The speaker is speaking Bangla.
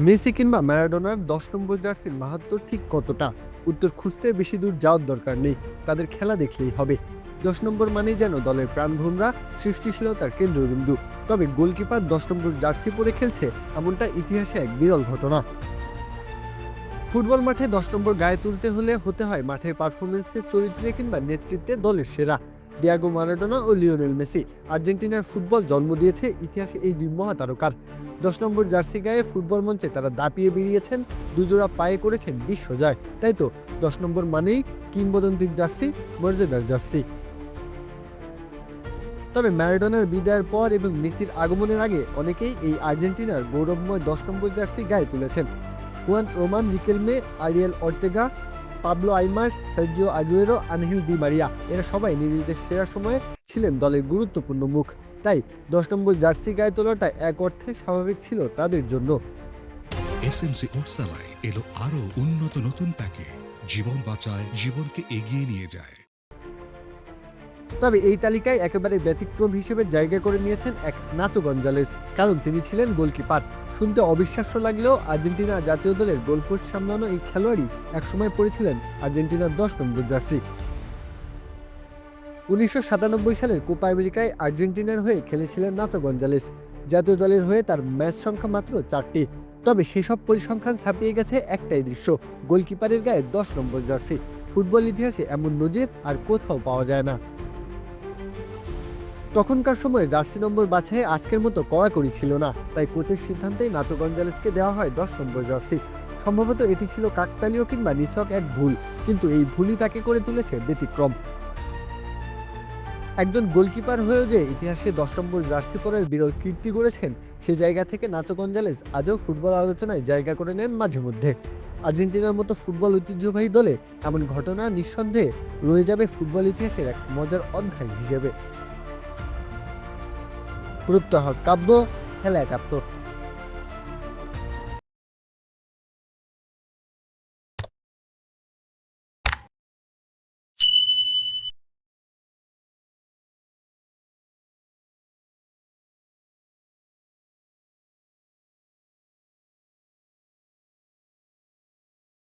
মেসি কিংবা ম্যারাডোনার দশ নম্বর জার্সির মাহাত্ম ঠিক কতটা? উত্তর খুঁজতে বেশি দূর যাওয়ার দরকার নেই। তাদের খেলা দেখলেই হবে। দশ নম্বর মানেই যেন দলের প্রাণভোমরা সৃষ্টিশীলতার কেন্দ্রবিন্দু। তবে গোলকিপার দশ নম্বর জার্সি পরে খেলছে এমনটা ইতিহাসে এক বিরল ঘটনা। ফুটবল মাঠে দশ নম্বর গায়ে তুলতে হলে হতে হয় মাঠের পারফরমেন্সে চরিত্রে কিংবা নেতৃত্বে দলের সেরা। ডিয়াগো মারাডোনা ও লিওনেল মেসি আর্জেন্টিনার ফুটবল জন্ম দিয়েছে ইতিহাসে এই দুই মহাতারকার। দশ নম্বর জার্সি গায়ে ফুটবল মঞ্চে তারা দাপিয়ে বেরিয়েছেন, দুজোড়া পায়ে করেছেন বিশ্ব জয় তাই তো, দশ নম্বর মানেই কিংবদন্তির জার্সি, মর্যাদার জার্সি। তবে ম্যারাডোনার বিদায়ের পর এবং মেসির আগমনের আগে অনেকেই এই আর্জেন্টিনার গৌরবময় দশ নম্বর জার্সি গায়ে তুলেছেন। Juan Roman Riquelme Ariel Ortega Pablo Aimar Sergio Aguero Angel Di Maria এরা সবাই নিজেদের সেরা সময়ে ছিলেন দলের গুরুত্বপূর্ণ মুখ। তাই দশ নম্বর জার্সি গায়ে তোলাটা এক অর্থে স্বাভাবিক ছিল তাদের জন্য। এসএমসি ওটসালাই এলো আরও উন্নত নতুন প্যাকে। জীবন বাঁচায়, জীবনকে এগিয়ে নিয়ে যায়। তবে এই তালিকায় একেবারে ব্যতিক্রম হিসেবে জায়গা করে নিয়েছেন এক নাচো গঞ্জালেস। কারণ তিনি ছিলেন গোলকিপার। শুনতে অবিশ্বাস্য লাগলেও আর্জেন্টিনা জাতীয় দলের গোলপোস্ট সামলানো এই খেলোয়াড়ই একসময় পড়েছিলেন আর্জেন্টিনার দশ নম্বর জার্সি। উনিশশো সাতানব্বই সালের কোপা আমেরিকায় আর্জেন্টিনার হয়ে খেলেছিলেন নাচো গঞ্জালেস। জাতীয় দলের হয়ে তার ম্যাচ সংখ্যা মাত্র চারটি। তবে সেসব পরিসংখ্যান ছাপিয়ে গেছে একটাই দৃশ্য, গোলকিপারের গায়ে দশ নম্বর জার্সি। ফুটবল ইতিহাসে এমন নজির আর কোথাও পাওয়া যায় না। তখনকার সময়ে জার্সি নম্বর বাছাই আজকের মতো কড়াকড়ি ছিল না, তাই কোচের সিদ্ধান্তেই নাচো গঞ্জালেসকে দেওয়া হয় দশ নম্বর জার্সি। সম্ভবত এটি ছিল কাকতালীয় কিংবা নিছক এক ভুল, কিন্তু এই ভুলই তাকে করে তুলেছে ব্যতিক্রম। একজন গোলকিপার হয়েও যে ইতিহাসে দশ নম্বর জার্সি পরের বিরল কীর্তি গড়েছেন, সে জায়গা থেকে নাচো গঞ্জালেস আজও ফুটবল আলোচনায় জায়গা করে নেন মাঝে মধ্যে। আর্জেন্টিনার মতো ফুটবল ঐতিহ্যবাহী দলে এমন ঘটনা নিঃসন্দেহে রয়ে যাবে ফুটবল ইতিহাসের এক মজার অধ্যায় হিসেবে। প্রত্যহ কাব্য খেলা একাত্তর